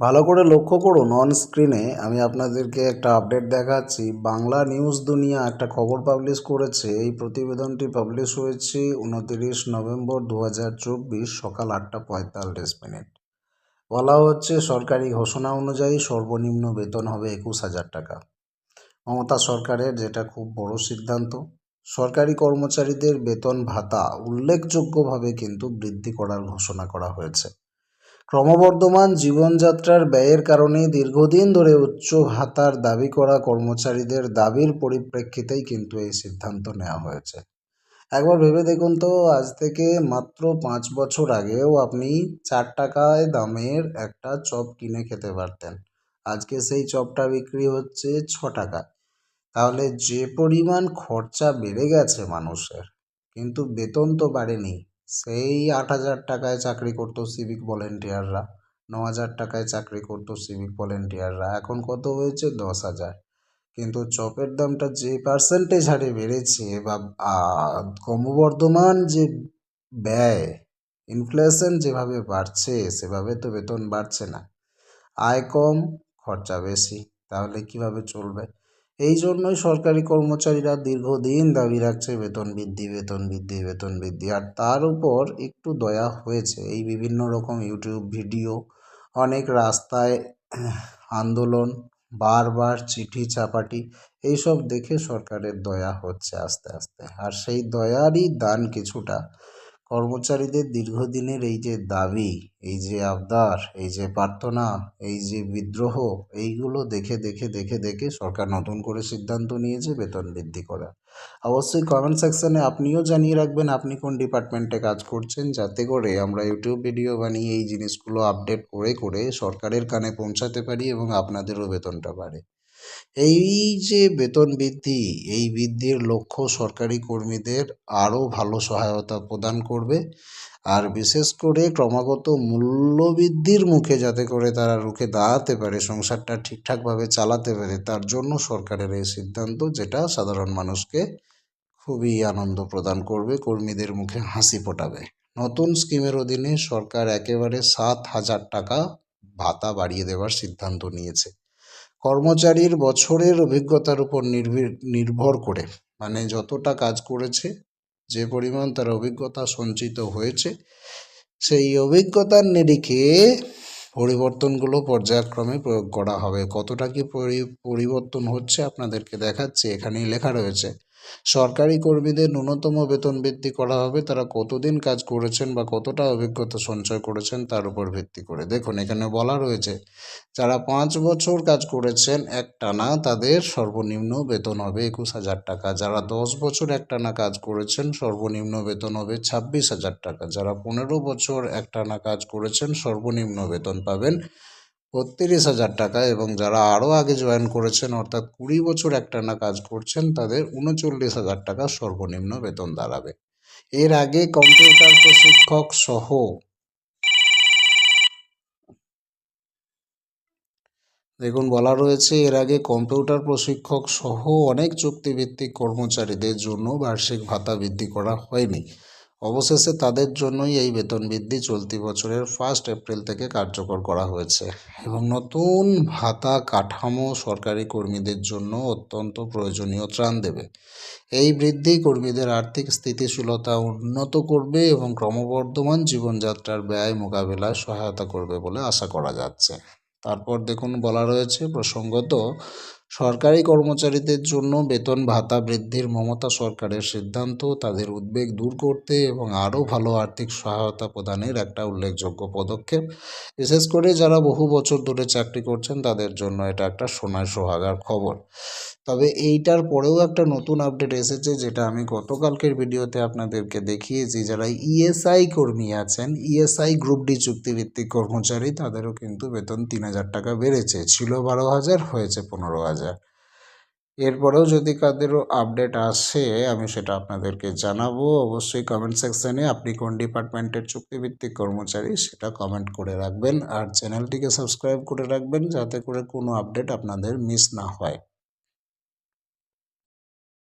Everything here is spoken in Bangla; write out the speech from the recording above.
ভালো করে লক্ষ্য করুন অন স্ক্রিনে আমি আপনাদেরকে একটা আপডেট দেখাচ্ছি। বাংলা নিউজ দুনিয়া একটা খবর পাবলিশ করেছে। এই প্রতিবেদনটি পাবলিশ হয়েছে উনতিরিশ নভেম্বর দু হাজার চব্বিশ সকাল আটটা পঁয়তাল্লিশ মিনিট। বলা হচ্ছে, সরকারি ঘোষণা অনুযায়ী সর্বনিম্ন বেতন হবে একুশ হাজার টাকা। মমতা সরকারের যেটা খুব বড় সিদ্ধান্ত। সরকারি কর্মচারীদের বেতন ভাতা উল্লেখযোগ্যভাবে কিন্তু বৃদ্ধি করার ঘোষণা করা হয়েছে। ক্রমবর্ধমান জীবনযাত্রার ব্যয়ের কারণে দীর্ঘদিন ধরে উচ্চ ভাতার দাবি করা কর্মচারীদের দাবির পরিপ্রেক্ষিতেই কিন্তু এই সিদ্ধান্ত নেওয়া হয়েছে। একবার ভেবে দেখুন তো, আজ থেকে মাত্র পাঁচ বছর আগেও আপনি চার টাকায় দামের একটা চপ কিনে খেতে পারতেন। আজকে সেই চপটা বিক্রি হচ্ছে ছ টাকা। তাহলে যে পরিমাণ খরচা বেড়ে গেছে মানুষের, কিন্তু বেতন তো বাড়েনি। সেই আট হাজার টাকায় চাকরি করতো সিভিক ভলেন্টিয়াররা ন হাজার টাকায় চাকরি করতো সিভিক ভলেন্টিয়াররা এখন কত হয়েছে? দশ হাজার। কিন্তু চপের দামটা যে পার্সেন্টেজ হারে বেড়েছে বা ক্রমবর্ধমান যে ব্যয় ইনফ্লেশন যেভাবে বাড়ছে, সেভাবে তো বেতন বাড়ছে না। আয় কম, খরচা বেশি। তাহলে কীভাবে চলবে? এই জন্যই সরকারি কর্মচারীরা দীর্ঘদিন দাবি রাখছে বেতন বৃদ্ধি বেতন বৃদ্ধি বেতন বৃদ্ধি। আর তার উপর একটু দয়া হয়েছে। এই বিভিন্ন রকম ইউটিউব ভিডিও, অনেক রাস্তায় আন্দোলন, বারবার চিঠি চাপাটি, এইসব দেখে সরকারের দয়া হচ্ছে আস্তে আস্তে। আর সেই দয়ারই দান কিছুটা কর্মচারীদের দীর্ঘদিনের এই যে দাবি, এই যে আবদার, এই যে প্রার্থনা, এই যে বিদ্রোহ, এইগুলো দেখে দেখে দেখে দেখে সরকার নতুন করে সিদ্ধান্ত নিয়েছে বেতন বৃদ্ধি করা অবশ্যই কমেন্ট সেকশানে আপনিও জানিয়ে রাখবেন আপনি কোন ডিপার্টমেন্টে কাজ করছেন, যাতে করে আমরা ইউটিউব ভিডিও বানিয়ে এই জিনিসগুলো আপডেট করে করে সরকারের কানে পৌঁছাতে পারি এবং আপনাদেরও বেতনটা বাড়ে। এই যে বেতন বৃদ্ধি, এই বৃদ্ধির লক্ষ্য সরকারি কর্মীদের আরও ভালো সহায়তা প্রদান করবে। আর বিশেষ করে ক্রমাগত মূল্যবৃদ্ধির মুখে যাতে করে তারা রুখে দাঁড়াতে পারে, সংসারটা ঠিকঠাকভাবে চালাতে পারে, তার জন্য সরকারের এই সিদ্ধান্ত যেটা সাধারণ মানুষকে খুবই আনন্দ প্রদান করবে, কর্মীদের মুখে হাসি ফোটাবে। নতুন স্কিমের অধীনে সরকার একেবারে সাত হাজার টাকা ভাতা বাড়িয়ে দেওয়ার সিদ্ধান্ত নিয়েছে। কর্মচারীর বছরের অভিজ্ঞতার উপর নির্ভর করে। মানে যতটা কাজ করেছে, যে পরিমাণ তার অভিজ্ঞতা সঞ্চিত হয়েছে, সেই অভিজ্ঞতার নিরিখে পরিবর্তনগুলো পর্যায়ক্রমে প্রয়োগ করা হবে। কতটা কি পরিবর্তন হচ্ছে আপনাদেরকে দেখাচ্ছি। এখানেই লেখা রয়েছে সরকারি কর্মীদের ন্যূনতম বেতন বৃদ্ধি করা হবে। তারা কতদিন কাজ করেছেন বা কতটা অভিজ্ঞতা সঞ্চয় করেছেন তার উপর ভিত্তি করে। দেখুন, এখানে বলা রয়েছে, যারা পাঁচ বছর কাজ করেছেন এক টানা তাদের সর্বনিম্ন বেতন হবে একুশ হাজার টাকা। যারা দশ বছর এক টানা কাজ করেছেন, সর্বনিম্ন বেতন হবে ছাব্বিশ হাজার টাকা। যারা পনেরো বছর এক টানা কাজ করেছেন, সর্বনিম্ন বেতন পাবেন বত্রিশ হাজার টাকা এবং যারা আরও আগে জয়েন করেছেন, অর্থাৎ কুড়ি বছর একটানা কাজ করছেন, তাদের উনচল্লিশ হাজার টাকা সর্বনিম্ন বেতন দাঁড়াবে। এর আগে কম্পিউটার প্রশিক্ষক সহ দেখুন, বলা রয়েছে এর আগে কম্পিউটার প্রশিক্ষক সহ অনেক চুক্তিভিত্তিক কর্মচারীদের জন্য বার্ষিক ভাতা বৃদ্ধি করা হয়নি। অবশেষে তাদের জন্যই এই বেতন বৃদ্ধি চলতি বছরের ফার্স্ট এপ্রিল থেকে কার্যকর করা হয়েছে এবং নতুন ভাতা কাঠামো সরকারি কর্মীদের জন্য অত্যন্ত প্রয়োজনীয় ত্রাণ দেবে। এই বৃদ্ধি কর্মীদের আর্থিক স্থিতিশীলতা উন্নত করবে এবং ক্রমবর্ধমান জীবনযাত্রার ব্যয় মোকাবেলায় সহায়তা করবে বলে আশা করা যাচ্ছে। তারপর দেখুন বলা রয়েছে, প্রসঙ্গত সরকারি কর্মচারীদের জন্য বেতন ভাতা বৃদ্ধির মমতা সরকারের সিদ্ধান্ত, তাদের উদ্বেগ দূর করতে এবং আরও ভালো আর্থিক সহায়তা প্রদানের একটা উল্লেখযোগ্য পদক্ষেপ। বিশেষ করে যারা বহু বছর ধরে চাকরি করছেন, তাদের জন্য এটা একটা সোনায় সোহাগার খবর। তবে এইটার পরেও একটা নতুন আপডেট এসেছে যেটা আমি গতকালকের ভিডিওতে আপনাদেরকে দেখিয়েছি। যারা ইএসআই কর্মী আছেন ইএসআই গ্রুপ ডি চুক্তিভিত্তিক কর্মচারী, তাদেরও কিন্তু বেতন তিন হাজার টাকা বেড়েছে। ছিল বারো হাজার, হয়েছে পনেরো হাজার। এরপরেও যদি কাদেরও আপডেট আসে, আমি সেটা আপনাদেরকে জানাব। অবশ্যই কমেন্ট সেকশানে আপনি কোন ডিপার্টমেন্টের চুক্তিভিত্তিক কর্মচারী, সেটা কমেন্ট করে রাখবেন। আর চ্যানেলটিকে সাবস্ক্রাইব করে রাখবেন, যাতে করে কোনো আপডেট আপনাদের মিস না হয়।